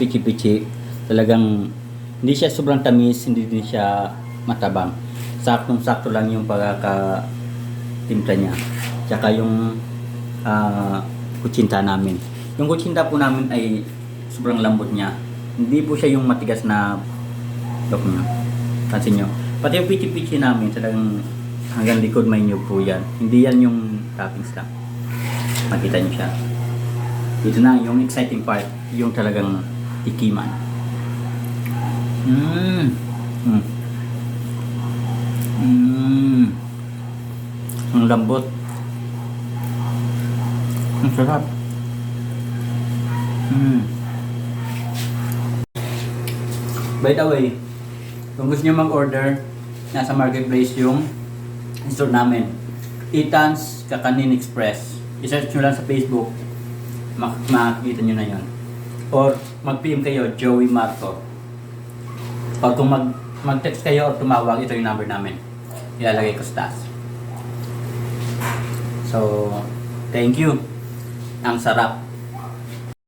Pichi-pichi. Talagang hindi siya sobrang tamis, hindi din siya matabang. Saktong-sakto lang yung pagkakatimpla niya. Tsaka yung ah, kutsinta namin. Yung kutsinta po namin ay sobrang lambot niya. Hindi po siya yung matigas na dok niya. Pansin nyo. Pati yung pichi-pichi namin, talagang hanggang likod may nyug po yan. Hindi yan yung toppings lang. Makita nyo siya. Dito na, yung exciting part, yung talagang tikiman. Mmm. Mm. Mmm. Ang lambot. Ang sarap. Mmm. By the way, kung gusto nyo mag-order, nasa marketplace yung store namin. Ethan's Kakanin Express. I-search nyo lang sa Facebook. Mak makikita nyo na yon. Or mag-PM kayo, Joey Marco. Or kung mag mag-text kayo or tumawag, ito yung number namin. Ilalagay ko sa taas. So, thank you. Ang sarap.